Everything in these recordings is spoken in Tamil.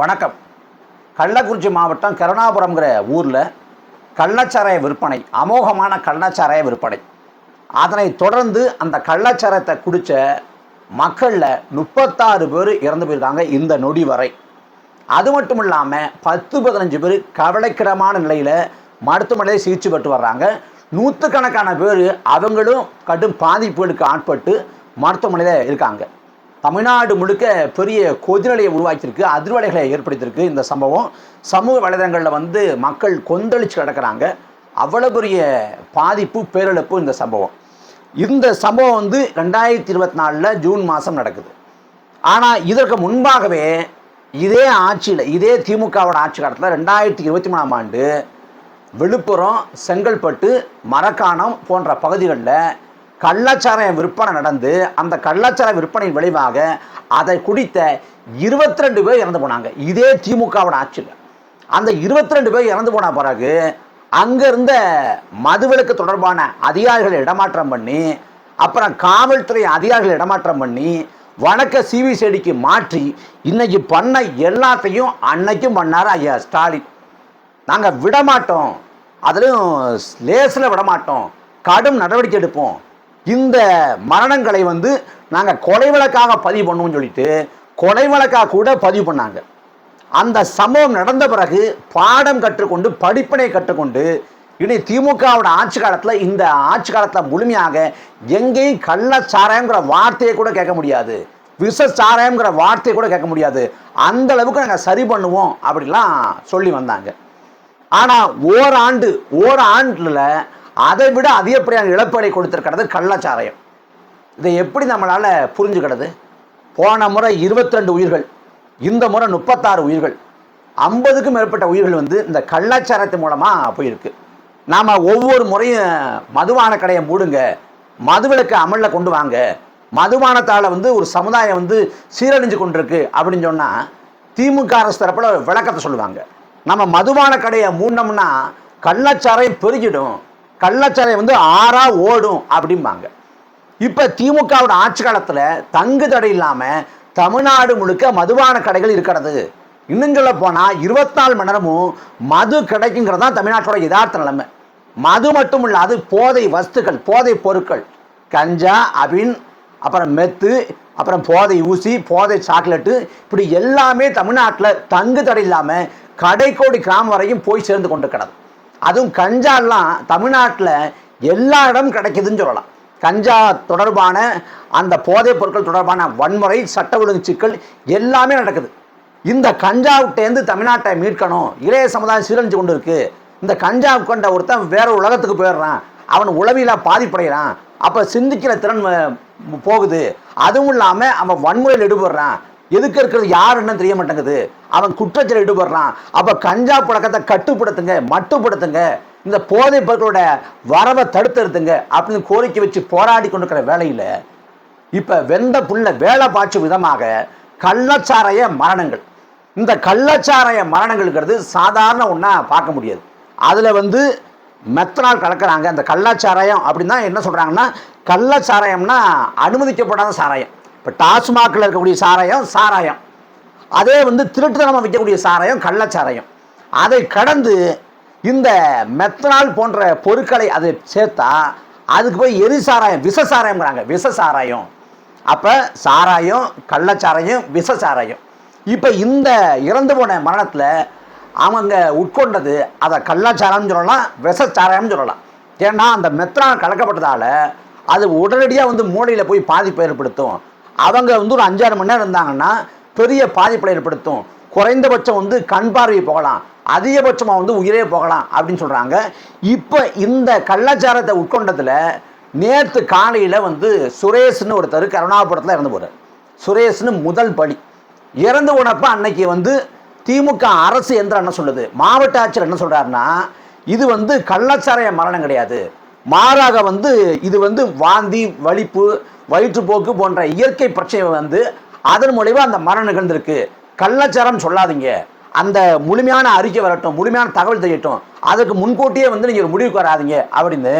வணக்கம். கள்ளக்குறிச்சி மாவட்டம் கருணாபுரம்ங்கிற ஊரில் கள்ளச்சாராய விற்பனை அமோகமான கள்ளச்சாராய விற்பனை. அதனை தொடர்ந்து அந்த கள்ளச்சாராயத்தை குடித்த மக்களில் முப்பத்தாறு பேர் இறந்து போயிருக்காங்க இந்த நொடி வரை. அது மட்டும் இல்லாமல் பத்து பதினஞ்சு பேர் கவலைக்கிடமான நிலையில் மருத்துவமனையில் சிகிச்சை பெற்று வர்றாங்க. நூற்றுக்கணக்கான பேர் அவங்களும் கடும் பாதிப்புகளுக்கு ஆட்பட்டு மருத்துவமனையில் இருக்காங்க. தமிழ்நாடு முழுக்க பெரிய கொதிநிலையை உருவாக்கியிருக்கு அதிர்வலைகளை ஏற்படுத்தியிருக்கு இந்த சம்பவம். சமூக வலைதளங்களில் வந்து மக்கள் கொந்தளிச்சு கிடக்குறாங்க. அவ்வளோ பெரிய பாதிப்பு பேரிழப்பு இந்த சம்பவம். இந்த சம்பவம் வந்து ரெண்டாயிரத்தி இருபத்தி நாலில் ஜூன் மாதம் நடக்குது. ஆனால் இதற்கு முன்பாகவே இதே ஆட்சியில் இதே திமுகவோட ஆட்சி காலத்தில் ரெண்டாயிரத்தி இருபத்தி மூணாம் ஆண்டு விழுப்புரம் செங்கல்பட்டு மரக்காணம் போன்ற பகுதிகளில் கள்ளச்சாராயம் விற்பனை நடந்து அந்த கள்ளச்சாராய விற்பனையின் விளைவாக அதை குடித்த இருபத்தி ரெண்டு பேர் இறந்து போனாங்க. இதே திமுகவோட ஆட்சியில். அந்த இருபத்தி ரெண்டு பேர் இறந்து போன பிறகு அங்கே இருந்த மதுவிலக்கு தொடர்பான அதிகாரிகளை இடமாற்றம் பண்ணி அப்புறம் காவல்துறை அதிகாரிகளை இடமாற்றம் பண்ணி வணக்க சிபிசிஐடிக்கு மாற்றி இன்னைக்கு பண்ண எல்லாத்தையும் அன்னைக்கும் பண்ணார் ஐயா ஸ்டாலின். நாங்கள் விடமாட்டோம். அதுலேயும் லேசில் விடமாட்டோம். கடும் நடவடிக்கை எடுப்போம். இந்த மரணங்களை வந்து நாங்கள் கொலை வழக்காக பதிவு பண்ணுவோம்னு சொல்லிட்டு கொலை வழக்காக கூட பதிவு பண்ணாங்க. அந்த சம்பவம் நடந்த பிறகு பாடம் கற்றுக்கொண்டு படிப்பினை கற்றுக்கொண்டு இனி திமுகவோட ஆட்சி காலத்தில் இந்த ஆட்சி காலத்தில் முழுமையாக எங்கேயும் கள்ளச்சாராயங்கிற வார்த்தையை கூட கேட்க முடியாது. விஷச்சாராயங்கிற வார்த்தையை கூட கேட்க முடியாது. அந்த அளவுக்கு நாங்கள் சரி பண்ணுவோம் அப்படிலாம் சொல்லி வந்தாங்க. ஆனால் ஓராண்டு ஓராண்டில் அதை விட அதிகப்படியான இழப்புகளை கொடுத்துருக்கிறது கள்ளச்சாராயம். இதை எப்படி நம்மளால் புரிஞ்சுக்கிறது? போன முறை 22 உயிர்கள் இந்த முறை முப்பத்தாறு உயிர்கள் ஐம்பதுக்கும் மேற்பட்ட உயிர்கள் வந்து இந்த கள்ளச்சாரத்தின் மூலமாக போயிருக்கு. நாம் ஒவ்வொரு முறையும் மதுபான கடையை மூடுங்க மதுவிலக்கு அமலில் கொண்டு வாங்க மதுபானத்தால் வந்து ஒரு சமுதாயம் வந்து சீரழிஞ்சு கொண்டிருக்கு அப்படின்னு சொன்னால் திமுக அரசு தரப்பில் விளக்கத்தை சொல்லுவாங்க. நம்ம மதுபான கடையை மூடினோம்னா கள்ளச்சாராயம் பெருகிடும். கள்ளச்சாலை வந்து ஆறா ஓடும் அப்படிம்பாங்க. இப்போ திமுகவோட ஆட்சி காலத்தில் தங்கு தடை இல்லாமல் தமிழ்நாடு முழுக்க மதுபான கடைகள் இருக்கிறது. இன்னும் சொல்ல போனால் இருபத்தாலு மணி நேரமும் மது கிடைக்குங்கிறது தான் தமிழ்நாட்டோட யதார்த்த நிலைமை. மது மட்டும் இல்லாது போதை வஸ்துக்கள் போதை பொருட்கள் கஞ்சா அபின் அப்புறம் மெத்து அப்புறம் போதை ஊசி போதை சாக்லேட்டு இப்படி எல்லாமே தமிழ்நாட்டில் தங்கு தடை இல்லாமல் கடைக்கோடி கிராமம் வரையும் போய் சேர்ந்து கொண்டு கிடது அதுவும் கஞ்சாலாம் தமிழ்நாட்டில் எல்லா இடமும் கிடைக்குதுன்னு சொல்லலாம். கஞ்சா தொடர்பான அந்த போதைப் பொருட்கள் தொடர்பான வன்முறை சட்ட ஒழுங்கு சிக்கல் எல்லாமே நடக்குது. இந்த கஞ்சாவுட்டேந்து தமிழ்நாட்டை மீட்கணும். இளைய சமுதாயம் சீரழிஞ்சு கொண்டு இருக்கு. இந்த கஞ்சா கொண்ட ஒருத்தன் வேற உலகத்துக்கு போயிடுறான். அவன் உளவியில் பாதிப்படைகிறான். அப்போ சிந்திக்கிற திறன் போகுது. அதுவும் இல்லாமல் அவன் வன்முறையில் ஈடுபடுறான். எதுக்கு இருக்கிறது? யாருன்னு தெரிய மாட்டேங்குது? அவன் குற்றச்சல் ஈடுபடுறான். அப்போ கஞ்சா புழக்கத்தை கட்டுப்படுத்துங்க மட்டுப்படுத்துங்க. இந்த போதைப் பொருட்களோட வரவை தடுத்துருத்துங்க அப்படின்னு கோரிக்கை வச்சு போராடி கொண்டிருக்கிற வேலையில் இப்போ வெந்த புள்ள வேலை பாய்ச்சும் விதமாக கள்ளச்சாராய மரணங்கள். இந்த கள்ளச்சாராய மரணங்கள்ங்கிறது சாதாரண ஒன்றா பார்க்க முடியாது. அதில் வந்து மெத்தனால் கலக்கிறாங்க. அந்த கள்ளச்சாராயம் அப்படின்னா என்ன சொல்கிறாங்கன்னா கள்ளச்சாராயம்னா அனுமதிக்கப்படாத சாராயம். இப்போ டாஸ்மாகில் இருக்கக்கூடிய சாராயம் சாராயம். அதே வந்து திருட்டுத்தனமாக விற்கக்கூடிய சாராயம் கள்ளச்சாராயம். அதை கடந்து இந்த மெத்தனால் போன்ற பொருட்களை அதை சேர்த்தா அதுக்கு போய் எரி சாராயம் விஷ சாராயம்ங்கிறாங்க. விஷ சாராயம். அப்போ சாராயம் கள்ளச்சாராயம் விஷ சாராயம். இப்போ இந்த இறந்து போன மரணத்தில் அவங்க உட்கொண்டது அதை கள்ளச்சாராயம்னு சொல்லலாம் விஷச்சாராயம்னு சொல்லலாம் ஏன்னா அந்த மெத்தனால் கலக்கப்பட்டதால் அது உடனடியாக வந்து மூளையில் போய் பாதிப்பு ஏற்படுத்தும். அவங்க வந்து ஒரு அஞ்சாறு மணி நேரம் இருந்தாங்கன்னா பெரிய பாதிப்பை ஏற்படுத்தும். குறைந்தபட்சம் வந்து கண் பார்வை போகலாம். அதிகபட்சமாக வந்து உயிரே போகலாம் அப்படின்னு சொல்கிறாங்க இப்போ இந்த கள்ளச்சாரத்தை உட்கொண்டதில் நேற்று காலையில் வந்து சுரேஷ்னு ஒருத்தர் கருணாபுரத்தில் இறந்து போகிறார் சுரேஷ்னு முதல் பலி இறந்து போனப்ப அன்னைக்கு வந்து திமுக அரசு எந்திரம் என்ன சொல்லுது? மாவட்ட ஆட்சியர் என்ன சொல்கிறாருன்னா இது வந்து கள்ளச்சாராய மரணம் கிடையாது. மாறாக வந்து இது வந்து வாந்தி வலிப்பு வயிற்றுப்போக்கு போன்ற இயற்கை பிரச்சனை வந்து அதன் மூலிமா அந்த மரணம் நிகழ்ந்திருக்கு. கள்ளச்சாரம் சொல்லாதீங்க. அந்த முழுமையான அறிக்கை வரட்டும் முழுமையான தகவல் தெரியட்டும். அதுக்கு முன்கூட்டியே வந்து நீங்கள் ஒரு முடிவுக்கு வராதிங்க அப்படின்னு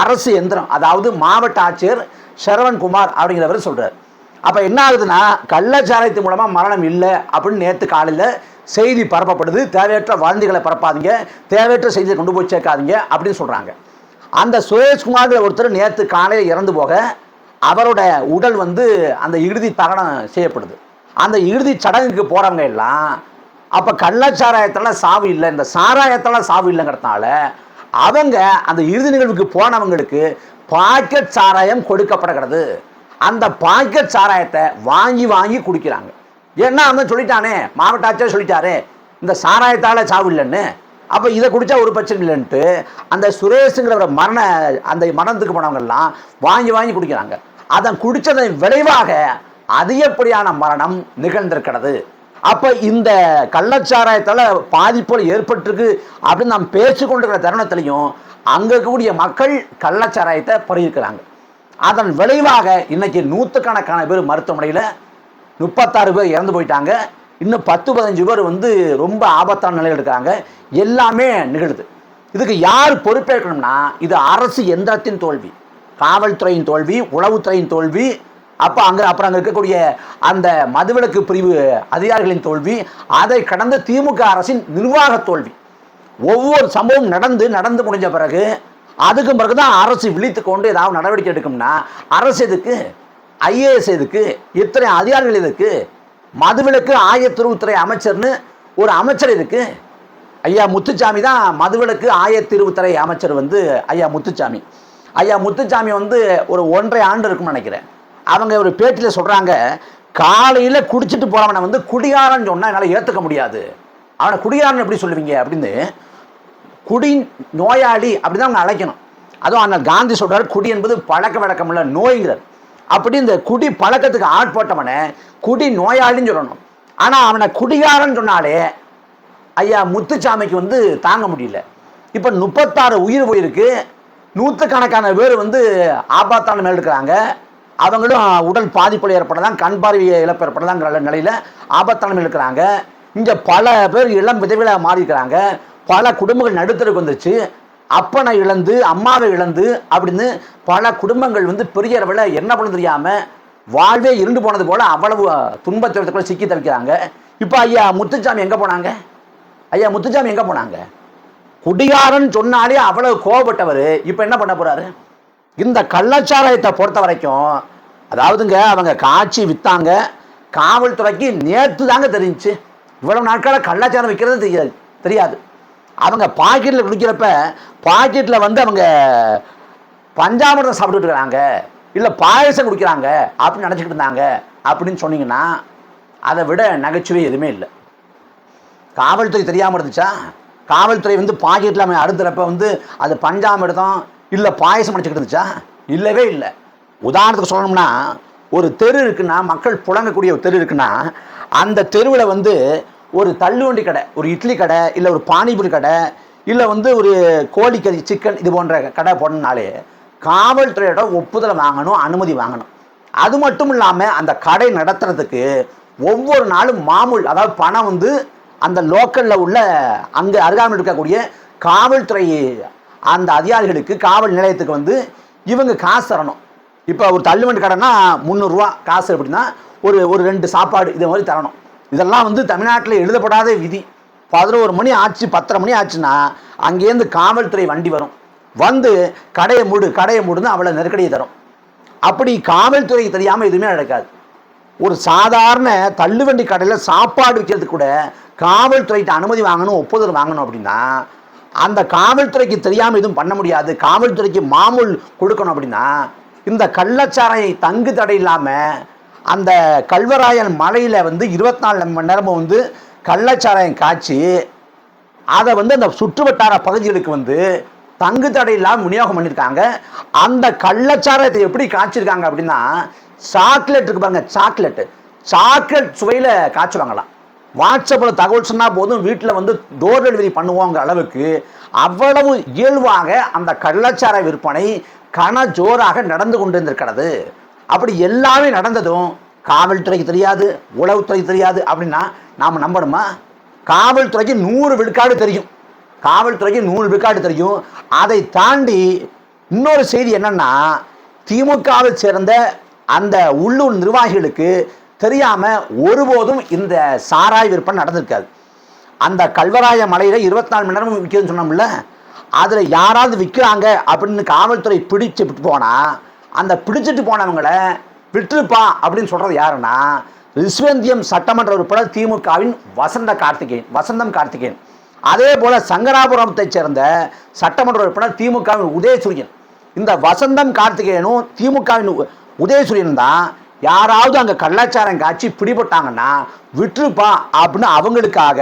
அரசு எந்திரம் அதாவது மாவட்ட ஆட்சியர் சரவண்குமார் அப்படிங்கிறவர் சொல்கிறார் அப்போ என்ன ஆகுதுன்னா கள்ளச்சாராயத்து மூலமாக மரணம் இல்லை அப்படின்னு நேற்று காலையில் செய்தி பரப்பப்படுது. தேவையற்ற வதந்திகளை பரப்பாதீங்க. தேவையற்ற செய்தியை கொண்டு போய் சேர்க்காதீங்க அப்படின்னு சொல்கிறாங்க அந்த சுரேஷ்குமார் ஒருத்தர் நேற்று காலையில் இறந்து போக அவரோட உடல் வந்து அந்த இறுதி தகனம் செய்யப்படுது. அந்த இறுதி சடங்குக்கு போகிறவங்க எல்லாம் அப்போ கள்ளச்சாராயத்தில் சாவு இல்லை இந்த சாராயத்தில் சாவு இல்லைங்கிறதுனால அவங்க அந்த இறுதி நிகழ்வுக்கு போனவங்களுக்கு பாக்கெட் சாராயம் கொடுக்கப்படுகிறது. அந்த பாக்கெட் சாராயத்தை வாங்கி வாங்கி குடிக்கிறாங்க. ஏன்னா அவன் சொல்லிட்டானே? மாவட்ட ஆட்சியர் சொல்லிட்டாரு இந்த சாராயத்தால் சாவு இல்லைன்னு. அப்போ இதை குடித்தா ஒரு பிரச்சனை இல்லைன்ட்டு அந்த சுரேஷுங்கிற மரண அந்த மரணத்துக்கு போனவங்கெல்லாம் வாங்கி வாங்கி குடிக்கிறாங்க. அதன் குடித்ததன் விளைவாக அதிகப்படியான மரணம் நிகழ்ந்திருக்கிறது? அப்போ இந்த கள்ளச்சாராயத்தால் பாதிப்புகள் ஏற்பட்டிருக்கு அப்படின்னு நாம் பேசிக்கொண்டிருக்கிற தருணத்திலையும் அங்கே இருக்கக்கூடிய மக்கள் கள்ளச்சாராயத்தை பருகிருக்கிறாங்க அதன் விளைவாக இன்றைக்கி நூற்றுக்கணக்கான பேர் மருத்துவமனையில் முப்பத்தாறு பேர் இறந்து போயிட்டாங்க. இன்னும் பத்து பதினஞ்சு பேர் வந்து ரொம்ப ஆபத்தான நிலையில் இருக்காங்க. எல்லாமே நிகழுது. இதுக்கு யார் பொறுப்பேற்கணும்னா இது அரசு எந்திரத்தின் தோல்வி. காவல்துறையின் தோல்வி உளவுத்துறையின் தோல்வி அப்போ அங்கே அப்புறம் அங்கே இருக்கக்கூடிய அந்த மதுவிலக்கு பிரிவு அதிகாரிகளின் தோல்வி அதை கடந்த திமுக அரசின் நிர்வாக தோல்வி. ஒவ்வொரு சம்பவம் நடந்து நடந்து முடிஞ்ச பிறகு அதுக்கு பிறகு தான் அரசு விழித்து கொண்டு ஏதாவது நடவடிக்கை எடுக்கும்னா அரசு எதுக்கு? ஐஏஎஸ் எதுக்கு? இத்தனை அதிகாரிகள் எதுக்கு? மதுவிலக்கு ஆயத்திருவுத்துறை அமைச்சர்னு ஒரு அமைச்சர் இருக்குது ஐயா முத்துச்சாமி தான் மதுவிலக்கு ஆயத்திருவுத்துறை அமைச்சர் வந்து ஐயா முத்துச்சாமி. ஐயா முத்துச்சாமி வந்து ஒரு ஒன்றரை ஆண்டு இருக்கும்னு நினைக்கிறேன். அவங்க ஒரு பேட்டியில் சொல்கிறாங்க காலையில் குடிச்சிட்டு போகிறவனை வந்து குடிகாரன் சொன்னால் என்னால் ஏற்றுக்க முடியாது. அவனை குடிகாரன் எப்படி சொல்லுவீங்க? அப்படின்னு குடி நோயாளி அப்படி தான் அவங்க அழைக்கணும். அதுவும் அந்த காந்தி சொல்கிறார் குடி என்பது பழக்க வழக்கம் இல்லை நோய்ங்கிறார். அப்படி இந்த குடி பழக்கத்துக்கு ஆட்பட்டவனை குடி நோயாளின்னு சொல்லணும். ஆனால் அவனை குடிகாரன் சொன்னாலே ஐயா முத்துச்சாமிக்கு வந்து தாங்க முடியல. இப்போ முப்பத்தாறு உயிர் போயிருக்கு. நூற்றுக்கணக்கான பேர் வந்து ஆபாத்தான மேல் இருக்கிறாங்க. அவங்களும் உடல் பாதிப்புகள் ஏற்படலாம் கண் பார்வையை இழப்பு ஏற்படலாங்கிற நிலையில் ஆபத்தான மேல் இருக்கிறாங்க. இங்கே பல பேர் இளம் விதவிலாக மாறி இருக்கிறாங்க பல குடும்பங்கள் நடுத்தருக்கு வந்துச்சு அப்பனை இழந்து அம்மாவை இழந்து அப்படின்னு பல குடும்பங்கள் வந்து பெரிய அளவில் என்ன பண்ண தெரியாமல் வாழ்வே இருண்டு போனது போல் அவ்வளவு துன்பத்துக்குள்ள சிக்கி தவிக்கிறாங்க. இப்போ ஐயா முத்துச்சாமி எங்கே போனாங்க? ஐயா முத்துச்சாமி எங்கே போனாங்க? குடிகாரன் சொன்னாலே அவ்வளவு கோவப்பட்டவர். இப்போ என்ன பண்ண போகிறாரு இந்த கள்ளச்சாராயத்தை பொறுத்த வரைக்கும் அதாவதுங்க அவங்க காட்சி விற்றாங்க காவல்துறைக்கு நேற்று தாங்க தெரிஞ்சுச்சு இவ்வளவு நாட்களாக கள்ளச்சாரம் விற்கிறது தெரியாது தெரியாது. அவங்க பாக்கெட்டில் குடிக்கிறப்ப பாக்கெட்டில் வந்து அவங்க பஞ்சாமிரதம் சாப்பிட்டுட்டு இருக்கிறாங்க. இல்லை பாயசம் குடிக்கிறாங்க அப்படின்னு நினச்சிக்கிட்டு இருந்தாங்க அப்படின்னு சொன்னீங்கன்னா அதை விட நகைச்சுவை எதுவுமே இல்லை. காவல்துறை தெரியாமல் இருந்துச்சா? காவல்துறை வந்து பாக்கெட்டில் அவன் அறுத்துறப்ப வந்து அது பஞ்சாமிரதம் இல்லை பாயசம் நினச்சிக்கிட்டு இருந்துச்சா? இல்லவே இல்லை. உதாரணத்துக்கு சொல்லணும்னா ஒரு தெரு இருக்குன்னா மக்கள் புழங்கக்கூடிய ஒரு தெரு இருக்குன்னா அந்த தெருவில் வந்து ஒரு தள்ளுவண்டி கடை ஒரு இட்லி கடை இல்லை ஒரு பானிபூரி கடை இல்லை வந்து ஒரு கோழிக்கறி சிக்கன் இது போன்ற கடை போடணுனாலே காவல்துறையோட ஒப்புதலை வாங்கணும் அனுமதி வாங்கணும். அது மட்டும் இல்லாமல் அந்த கடை நடத்துறதுக்கு ஒவ்வொரு நாளும் மாமூல் அதாவது பணம் வந்து அந்த லோக்கலில் உள்ள அங்கே அருகாமையில் இருக்கக்கூடிய காவல்துறை அந்த அதிகாரிகளுக்கு காவல் நிலையத்துக்கு வந்து இவங்க காசு தரணும். இப்போ ஒரு தள்ளுவண்டி கடைன்னா முந்நூறுரூவா காசு எப்படின்னா ஒரு ஒரு ரெண்டு சாப்பாடு இதை மாதிரி தரணும். இதெல்லாம் வந்து தமிழ்நாட்டில் எழுதப்படாத விதி. பதினோரு மணி ஆச்சு பத்தரை மணி ஆச்சுன்னா அங்கேருந்து காவல்துறை வண்டி வரும். வந்து கடையை மூடு கடையை மூடுன்னு அவளை நெருக்கடியை தரும். அப்படி காவல்துறைக்கு தெரியாமல் எதுவுமே நடக்காது. ஒரு சாதாரண தள்ளுவண்டி கடையில் சாப்பாடு விற்கிறதுக்கு கூட காவல்துறைகிட்ட அனுமதி வாங்கணும் ஒப்புதல் வாங்கணும் அப்படின்னா அந்த காவல்துறைக்கு தெரியாமல் எதுவும் பண்ண முடியாது. காவல்துறைக்கு மாமூல் கொடுக்கணும் அப்படின்னா இந்த கள்ளச்சாரையை தங்கு தடை இல்லாமல் அந்த கல்வராயன் மலையில் வந்து இருபத்தி நாலு மணி நேரமும் வந்து கள்ளச்சாராயம் காய்ச்சி அதை வந்து அந்த சுற்றுவட்டார பகுதிகளுக்கு வந்து தங்கு தடை விநியோகம் பண்ணியிருக்காங்க. அந்த கள்ளச்சாராயத்தை எப்படி காய்ச்சிருக்காங்க அப்படின்னா சாக்லேட் இருக்கு பாருங்க சாக்லேட் சாக்லேட் சுவையில் காய்ச்சுவாங்களாம் வாட்ஸ்அப்பில் தகவல் சொன்னால் போதும் வீட்டில் வந்து டோர் டெலிவரி பண்ணுவோங்கிற அளவுக்கு அவ்வளவு இயல்பாக அந்த கள்ளச்சாராய விற்பனை கன ஜோராக நடந்து கொண்டிருந்திருக்கிறது. அப்படி எல்லாமே நடந்ததும் காவல்துறைக்கு தெரியாது உளவுத்துறைக்கு தெரியாது அப்படின்னா நாம் நம்பணுமா? காவல்துறைக்கு நூறு விழுக்காடு தெரியும். காவல்துறைக்கு நூறு விழுக்காடு தெரியும். அதை தாண்டி இன்னொரு செய்தி என்னென்னா திமுகவை சேர்ந்த அந்த உள்ளூர் நிர்வாகிகளுக்கு தெரியாமல் ஒருபோதும் இந்த சாராய் விற்பனை நடந்திருக்காது. அந்த கல்வராய மலையில் இருபத்தி நாலு மணி நேரமும் விற்கிறதுன்னு சொன்னோம்ல அதில் யாராவது விற்கிறாங்க அப்படின்னு காவல்துறை பிடிச்சு போனால் அந்த பிடிச்சிட்டு போனவங்களை விட்டுருப்பா அப்படின்னு சொல்கிறது யாருன்னா ரிஸ்வந்தியம் சட்டமன்ற உறுப்பினர் திமுகவின் வசந்த கார்த்திகேயன் வசந்தம் கார்த்திகேயன். அதே போல் சங்கராபுரத்தைச் சேர்ந்த சட்டமன்ற உறுப்பினர் திமுகவின் உதயசூரியன். இந்த வசந்தம் கார்த்திகேயனும் திமுகவின் உ- உதயசூரியன் தான் யாராவது அங்கே கலாச்சாரம் காட்சி பிடிபட்டாங்கன்னா விட்டுருப்பா அப்படின்னு அவங்களுக்காக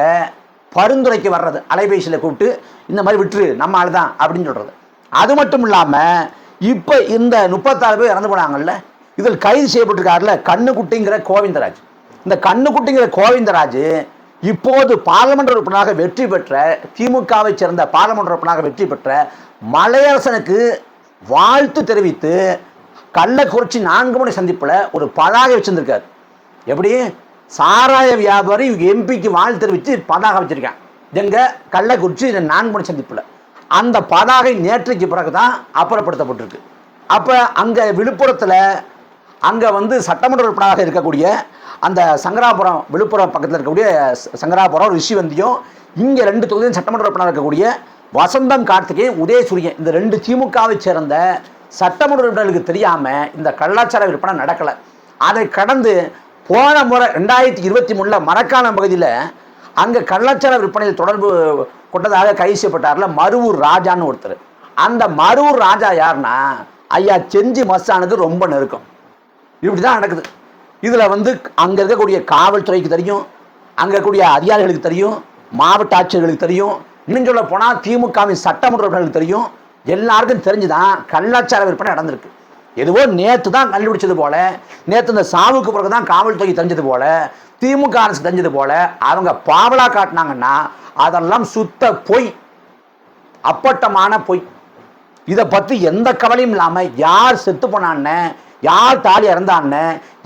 பரிந்துரைக்கு வர்றது அலைபேசியில் கூப்பிட்டு இந்த மாதிரி விட்டுரு நம்ம ஆள் தான் அப்படின்னு சொல்கிறது அது மட்டும் இல்லாமல் இப்போ இந்த முப்பத்தாறு பேர் இறந்து போனாங்கல்ல இதில் கைது செய்யப்பட்டிருக்காருல கண்ணுக்குட்டிங்கிற கோவிந்தராஜ். இந்த கண்ணுக்குட்டிங்கிற கோவிந்தராஜ் இப்போது பாராளுமன்ற உறுப்பினராக வெற்றி பெற்ற திமுகவை சேர்ந்த பாராளுமன்ற உறுப்பினராக வெற்றி பெற்ற மலையரசனுக்கு வாழ்த்து தெரிவித்து கள்ளக்குறிச்சி நான்கு மணி சந்திப்பில் ஒரு பதாகை வச்சுருந்துருக்கார். எப்படி? சாராய வியாபாரி எம்பிக்கு வாழ்த்து தெரிவித்து பதாகை வச்சிருக்கான். எங்கள் கள்ளக்குறிச்சி இந்த நான்கு மணி சந்திப்பில். அந்த பதாகை நேற்றைக்கு பிறகு தான் அப்புறப்படுத்தப்பட்டிருக்கு. அப்போ அங்கே விழுப்புரத்தில் அங்கே வந்து சட்டமன்ற உறுப்பினராக இருக்கக்கூடிய அந்த சங்கராபுரம் விழுப்புரம் பக்கத்தில் இருக்கக்கூடிய ச- சங்கராபுரம் ரிஷிவந்தியும் இங்கே ரெண்டு தொகுதியும் சட்டமன்ற உறுப்பினராக இருக்கக்கூடிய வசந்தம் கார்த்திகேயன் உதயசூரியன் இந்த ரெண்டு திமுகவை சேர்ந்த சட்டமன்ற உறுப்பினர்களுக்கு தெரியாமல் இந்த கலாச்சார விற்பனை நடக்கலை. அதை கடந்து போன முறை ரெண்டாயிரத்தி இருபத்தி மூணில் மரக்காணம் பகுதியில் அங்கே கள்ளச்சார விற்பனையில் தொடர்பு கொண்டதாக கைது செய்யப்பட்டார்ல மருவூர் ராஜான்னு ஒருத்தர். அந்த மருவூர் ராஜா யாருன்னா ஐயா செஞ்சி மஸ்தானுக்கு ரொம்ப நெருக்கம். இப்படி தான் நடக்குது. இதில் வந்து அங்கே இருக்கக்கூடிய காவல்துறைக்கு தெரியும் அங்கே இருக்கக்கூடிய அதிகாரிகளுக்கு தெரியும் மாவட்ட ஆட்சியர்களுக்கு தெரியும் இன்னும் சொல்ல போனால் திமுகவின் சட்டமன்ற உறுப்பினர்களுக்கு தெரியும். எல்லாருக்கும் தெரிஞ்சு தான் கள்ளச்சார விற்பனை நடந்திருக்கு. எதுவோ நேற்று தான் கண்டுபிடிச்சது போல நேற்று இந்த சாவுக்கு பிறகு தான் காவல்துறை தெரிஞ்சது போல திமுக அரசு தெரிஞ்சது போல அவங்க பாவலா காட்டினாங்கன்னா அதெல்லாம் சுத்த பொய் அப்பட்டமான பொய். இதை பற்றி எந்த கவலையும் இல்லாமல் யார் செத்து போனான்னு யார் தாலி இறந்தான்னு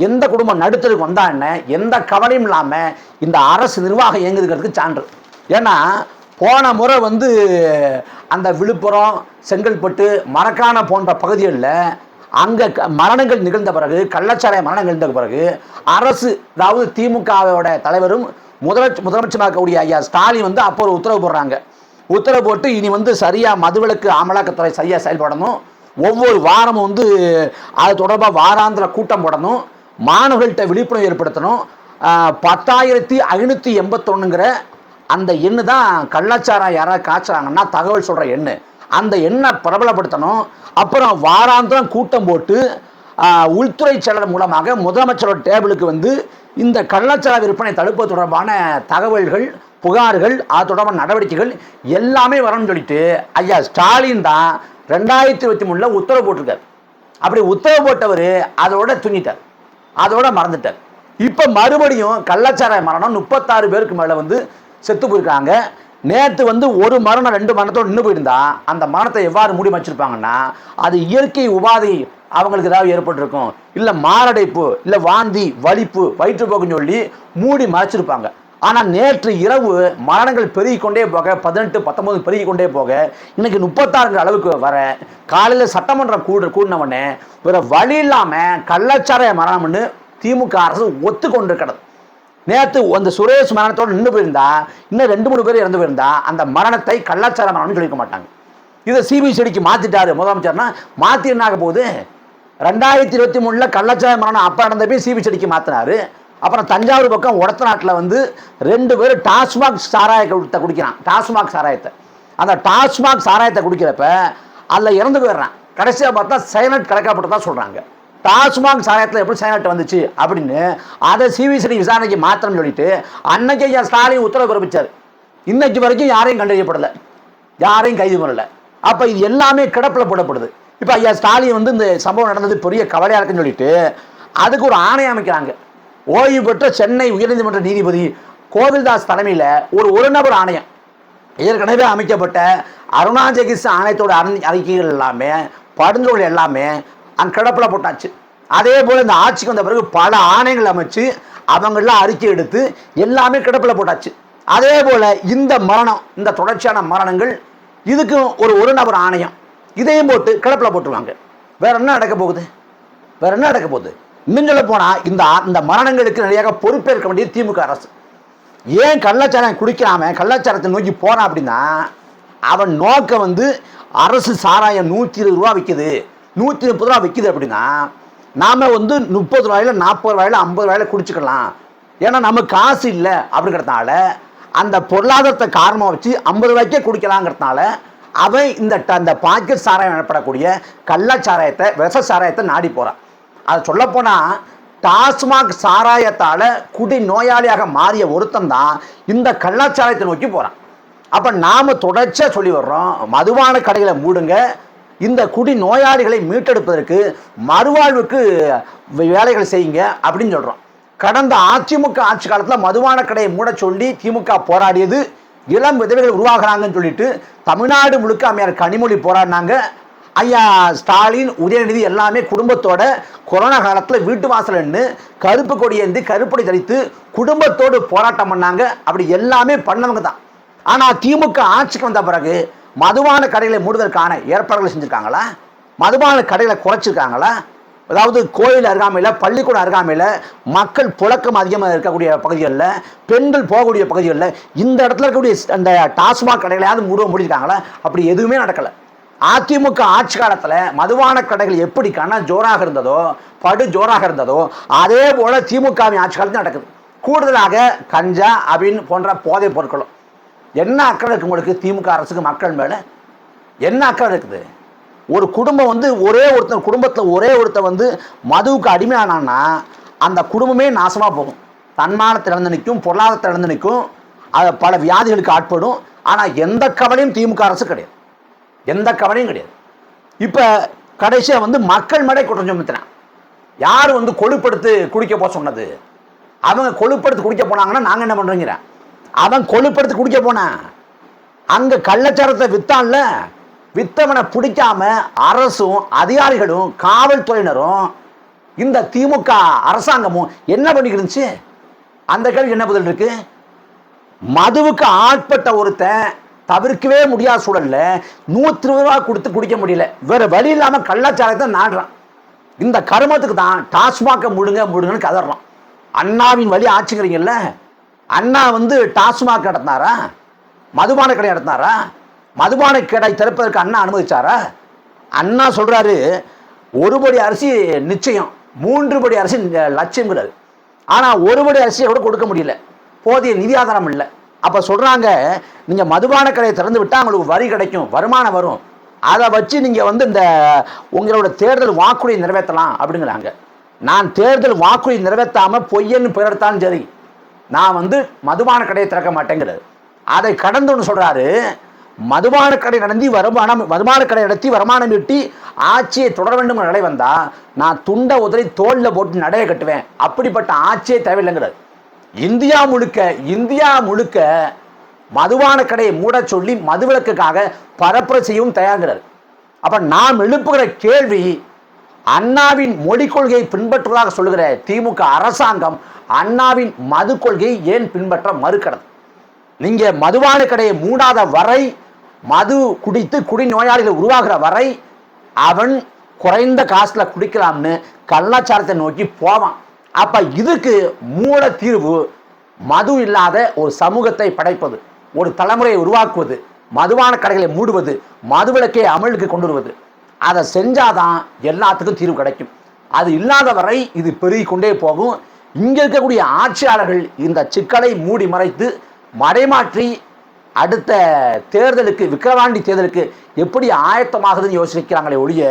எந்த குடும்பம் நடுத்தருக்கு வந்தான்னு எந்த கவலையும் இல்லாமல் இந்த அரசு நிர்வாகம் இயங்குதுங்கிறதுக்கு சான்று. ஏன்னா போன முறை வந்து அந்த விழுப்புரம் செங்கல்பட்டு மரக்கான போன்ற பகுதிகளில் அங்கே மரணங்கள் நிகழ்ந்த பிறகு கள்ளச்சாராய மரணங்கள் நிகழ்ந்த பிறகு அரசு அதாவது திமுகவோட தலைவரும் முதலமைச்சர் முதலமைச்சராக இருக்கக்கூடிய ஐயா ஸ்டாலின் வந்து அப்போ ஒரு உத்தரவு போடுறாங்க. உத்தரவு போட்டு இனி வந்து சரியாக மதுவிலக்கு அமலாக்கத்துறை சரியாக செயல்படணும். ஒவ்வொரு வாரமும் வந்து அது தொடர்பாக வாராந்திர கூட்டம் போடணும். மாணவர்கள்ட்ட விழிப்புணர்வு ஏற்படுத்தணும். பத்தாயிரத்தி ஐநூற்றி எண்பத்தொன்னுங்கிற அந்த எண்ணு தான் கள்ளச்சாரம் யாராவது காய்ச்சுறாங்கன்னா தகவல் சொல்கிற எண்ணு. அந்த எண்ணை பிரபலப்படுத்தணும். அப்புறம் வாராந்திரம் கூட்டம் போட்டு உள்துறை செயலர் மூலமாக முதலமைச்சரோட டேபிளுக்கு வந்து இந்த கள்ளச்சார விற்பனை தடுப்பது தொடர்பான தகவல்கள் புகார்கள் அது தொடர்பான நடவடிக்கைகள் எல்லாமே வரணும்னு சொல்லிட்டு ஐயா ஸ்டாலின் தான் ரெண்டாயிரத்தி இருபத்தி மூணில் உத்தரவு போட்டிருக்காரு. அப்படி உத்தரவு போட்டவர் அதோட துணிட்டார். அதோட மறந்துட்டார். இப்போ மறுபடியும் கள்ளச்சாராய மரணம் முப்பத்தாறு பேருக்கு மேலே வந்து செத்து போயிருக்காங்க. நேற்று வந்து ஒரு மரணம் ரெண்டு மரணத்தோடு நின்று போயிருந்தா அந்த மரணத்தை எவ்வாறு மூடி வச்சிருப்பாங்கன்னா அது இயற்கை உபாதை அவங்களுக்கு ஏதாவது ஏற்பட்டிருக்கும். இல்லை மாரடைப்பு இல்லை வாந்தி வலிப்பு வயிற்றுப்போக்குன்னு சொல்லி மூடி மறைச்சிருப்பாங்க. ஆனால் நேற்று இரவு மரணங்கள் பெருகி கொண்டே போக பதினெட்டு பத்தொம்பது பெருகிக்கொண்டே போக இன்னைக்கு முப்பத்தாறுங்கிற அளவுக்கு வர காலையில் சட்டமன்றம் கூடு கூடினவொடனே வேறு வழி இல்லாமல் கள்ளச்சாராய மரணம்னு திமுக அரசு ஒத்துக்கொண்டிருக்கிறது. நேற்று அந்த சுரேஷ் மரணத்தோடு நின்று போயிருந்தா இன்னும் ரெண்டு மூணு பேர் இறந்து போயிருந்தா அந்த மரணத்தை கள்ளச்சார மரணம்னு சொல்லிக்க மாட்டாங்க. இதை சிபிசிடிக்கு மாற்றிட்டாரு முதலமைச்சர்னா மாற்றி என்ன ஆக போகுது? ரெண்டாயிரத்தி இருபத்தி மூணில் கள்ளச்சாய மரணம் அப்போ நடந்த போய் சிபிசிடிக்கு மாற்றினாரு அப்புறம் தஞ்சாவூர் பக்கம் உடத்த நாட்டில் வந்து ரெண்டு பேர் டாஸ்மாக் சாராயத்தை குடிக்கிறான். டாஸ்மாக் சாராயத்தை. அந்த டாஸ்மாக் சாராயத்தை குடிக்கிறப்ப அதில் இறந்து போயிடுறான். கடைசியாக பார்த்தா சைனட் கலக்கப்பட்டு தான் சொல்கிறாங்க டாஸ்மாக் சாயத்தில் எப்படி சைனட் வந்துச்சு அப்படின்னு அதை சிபிசிடி விசாரணைக்கு மாத்திரம் சொல்லிட்டு அன்னைக்கு ஐயா ஸ்டாலின் உத்தரவு பிறப்பிச்சார். இன்னைக்கு வரைக்கும் யாரையும் கண்டறியப்படலை. யாரையும் கைது பண்ணலை. அப்போ இது எல்லாமே கிடப்பில் போடப்படுது. இப்போ ஐயா ஸ்டாலின் வந்து இந்த சம்பவம் நடந்தது பெரிய கவலையாக இருக்குன்னு சொல்லிட்டு அதுக்கு ஒரு ஆணையம் அமைக்கிறாங்க. ஓய்வு பெற்ற சென்னை உயர்நீதிமன்ற நீதிபதி கோவில்தாஸ் தலைமையில் ஒரு ஒரு நபர் ஆணையம். ஏற்கனவே அமைக்கப்பட்ட அருணா ஜெகிஸ் ஆணையத்தோட அறிக்கைகள் எல்லாமே படுந்தோல் எல்லாமே அங்கே கிடப்பில் போட்டாச்சு. அதே போல் இந்த ஆட்சிக்கு வந்த பிறகு பல ஆணைகள் அமைச்சு அவங்களாம் அறிக்கை எடுத்து எல்லாமே கிடப்பில் போட்டாச்சு. அதே போல் இந்த மரணம் இந்த தொடர்ச்சியான மரணங்கள் இதுக்கும் ஒரு ஒரு நபர் ஆணையம். இதையும் போட்டு கிடப்பில் போட்டுருவாங்க. வேற என்ன நடக்க போகுது? வேற என்ன நடக்க போகுது? இன்னும் சொல்ல போனால் இந்த இந்த மரணங்களுக்கு நிறையாக பொறுப்பேற்க வேண்டிய திமுக அரசு. ஏன் கள்ளச்சாராயம் குடிக்காம கள்ளச்சாரத்தை நோக்கி போறான் அப்படின்னா அவன் நோக்கம் வந்து அரசு சாராயம் நூற்றி இருபது ரூபா விற்கிது நூற்றி முப்பது ரூபா விற்கிது அப்படின்னா நாம் வந்து முப்பது ரூபாயில நாற்பது ரூபாயில ஐம்பது ரூபாயில குடிச்சுக்கலாம். ஏன்னா நமக்கு காசு இல்லை அப்படிங்கிறதுனால அந்த பொருளாதாரத்தை காரணமாக வச்சு ஐம்பது ரூபாய்க்கே குடிக்கலாங்கிறதுனால அவன் இந்த ட- அந்த பாக்கெட் சாராயம் எனப்படக்கூடிய கள்ளச்சாராயத்தை விஷ சாராயத்தை நாடி போகிறான் அதை சொல்லப்போனால் டாஸ்மாக் சாராயத்தால் குடி நோயாளியாக மாறிய ஒருத்தன் தான் இந்த கள்ளச்சாராயத்தை நோக்கி போகிறான் அப்போ நாம் தொடர்ச்சியாக சொல்லி வர்றோம் மதுபான கடைகளை மூடுங்க இந்த குடி நோயாளிகளை மீட்டெடுப்பதற்கு மறுவாழ்வுக்கு வேலைகள் செய்யுங்க அப்படின்னு சொல்கிறோம் கடந்த அதிமுக ஆட்சி காலத்தில் மதுவான கடையை மூட சொல்லி திமுக போராடியது இளம் விதவைகள் உருவாகிறாங்கன்னு சொல்லிட்டு தமிழ்நாடு முழுக்க அம்மையார் கனிமொழி போராடினாங்க. ஐயா ஸ்டாலின் உதயநிதி எல்லாமே குடும்பத்தோட கொரோனா காலத்தில் வீட்டு வாசல் நின்று கருப்பு கொடி ஏந்தி கருப்படி தரித்து குடும்பத்தோடு போராட்டம் பண்ணாங்க. அப்படி எல்லாமே பண்ணவங்க தான். ஆனால் திமுக ஆட்சிக்கு வந்த பிறகு மதுபான கடைகளை மூடுவதற்கான ஏற்பாடுகளை செஞ்சுருக்காங்களா? மதுபான கடைகளை குறைச்சிருக்காங்களா? அதாவது கோயில் அருகாமையில் பள்ளிக்கூடம் அருகாமையில் மக்கள் புழக்கம் அதிகமாக இருக்கக்கூடிய பகுதிகளில் பெண்கள் போகக்கூடிய பகுதிகளில் இந்த இடத்துல இருக்கக்கூடிய அந்த டாஸ்மாக் கடைகளையாவது மூட முடியிருக்காங்களா அப்படி எதுவுமே நடக்கலை. அதிமுக ஆட்சி காலத்தில் மதுபான கடைகள் எப்படி கண்ணா ஜோராக இருந்ததோ படு ஜோராக இருந்ததோ அதே போல் திமுகவின் ஆட்சி காலத்தில் நடக்குது. கூடுதலாக கஞ்சா அபின் போன்ற போதைப் பொருட்களும். என்ன அக்கறை இருக்கு உங்களுக்கு? திமுக அரசுக்கு மக்கள் மேலே? என்ன அக்கறை இருக்குது? ஒரு குடும்பம் வந்து ஒரே ஒருத்தர் குடும்பத்தில் ஒரே ஒருத்தர் வந்து மதுவுக்கு அடிமையானான்னா அந்த குடும்பமே நாசமாக போகும். தன்மானத்தை இழந்து நிற்கும் பொருளாதாரத்தை இழந்து நிற்கும் அது பல வியாதிகளுக்கு ஆட்படும். ஆனால் எந்த கவலையும் திமுக அரசு கிடையாது. எந்த கவலையும் கிடையாது. இப்போ கடைசியாக வந்து மக்கள் மேடை குற்றம் சுமத்தினான் யார் வந்து கொழுப்படுத்து குடிக்க போக சொன்னது? அவங்க கொழுப்படுத்து குடிக்க போனாங்கன்னா நாங்கள் என்ன பண்ணுறோங்கிறேன் அவன் கொழுப்படுத்து குடிக்க போனான் அங்கே கள்ளச்சாரத்தை வித்தான்ல வித்தவனை பிடிக்காம அரசும் அதிகாரிகளும் காவல்துறையினரும் இந்த திமுக அரசாங்கமும் என்ன பண்ணிக்கிட்டு இருந்துச்சு? அந்த கேள்வி என்ன பதில் இருக்கு? மதுவுக்கு ஆட்பட்ட ஒருத்தன் தவிர்க்கவே முடியாத சூழல்ல நூற்றி ரூபா கொடுத்து குடிக்க முடியல. வேற வழி இல்லாமல் கள்ளச்சாரத்தை நாடுறான். இந்த கருமத்துக்கு தான் டாஸ்மாக முழுங்க முழுங்கன்னு கதறான். அண்ணாவின் வழி ஆச்சுங்கிறீங்கல்ல? அண்ணா வந்து டாஸ்மாக் நடத்தினாரா? மதுபான கடை நடத்தினாரா? மதுபான கடை திறப்பதற்கு அண்ணா அனுமதிச்சாரா? அண்ணா சொல்கிறாரு ஒரு படி அரிசி நிச்சயம் மூன்று படி அரிசி லட்சியங்கிறாரு ஆனால் ஒரு படி அரிசியை கூட கொடுக்க முடியல. போதிய நிதி ஆதாரம் இல்லை. அப்போ சொல்கிறாங்க நீங்கள் மதுபான கடையை திறந்து விட்டால் உங்களுக்கு வரி கிடைக்கும் வருமானம் வரும். அதை வச்சு நீங்கள் வந்து இந்த உங்களோட தேர்தல் வாக்குறுதியை நிறைவேற்றலாம் அப்படிங்கிறாங்க. நான் தேர்தல் வாக்குறுதி நிறைவேற்றாமல் பொய்யன்னு பெயர்த்தாலும் சரி நான் வந்து மதுபான கடையை திறக்க மாட்டேங்கிறது. அதை கடந்துன்னு சொல்கிறாரு மதுபான கடை நடந்தி வருமானம் மதுபான கடை நடத்தி வருமானம் ஈட்டி ஆட்சியை தொடர வேண்டும் நிலை வந்தால் நான் துண்டை உதறி தோளில் போட்டு நடைய கட்டுவேன். அப்படிப்பட்ட ஆட்சியே தேவையில்லைங்கிறது இந்தியா முழுக்க இந்தியா முழுக்க மதுபான கடையை மூடச் சொல்லி மதுவிலக்குக்காக பரப்புரை செய்யவும் தயாருங்கிறார். அப்போ நாம் எழுப்புகிற கேள்வி அண்ணாவின் மொழி கொள்கையை பின்பற்றுவதாக சொல்லுகிற திமுக அரசாங்கம் அண்ணாவின் மது கொள்கையை ஏன் பின்பற்ற மறுக்கிறது? நீங்க மதுவான கடையை மூடாத வரை மது குடித்து குடி நோயாளிகள் உருவாகிற வரை அவன் குறைந்த காசுல குடிக்கலாம்னு கலாச்சாரத்தை நோக்கி போவான். அப்ப இதுக்கு மூல தீர்வு மது இல்லாத ஒரு சமூகத்தை படைப்பது ஒரு தலைமுறையை உருவாக்குவது மதுவான கடைகளை மூடுவது மதுவிலக்கை அமலுக்கு கொண்டு வருவது. அதை செஞ்சாதான் எல்லாத்துக்கும் தீர்வு கிடைக்கும். அது இல்லாத வரை இது பெருகிக்கொண்டே போகும். இங்கே இருக்கக்கூடிய ஆட்சியாளர்கள் இந்த சிக்கலை மூடி மறைத்து மடைமாற்றி அடுத்த தேர்தலுக்கு விக்கிரவாண்டி தேர்தலுக்கு எப்படி ஆயத்தமாகுதுன்னு யோசிக்கிறாங்களே ஒழிய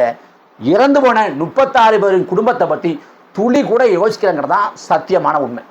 இறந்து போன முப்பத்தாறு பேரின் குடும்பத்தை பற்றி துளி கூட யோசிக்கிறாங்கிறது தான் சத்தியமான உண்மை.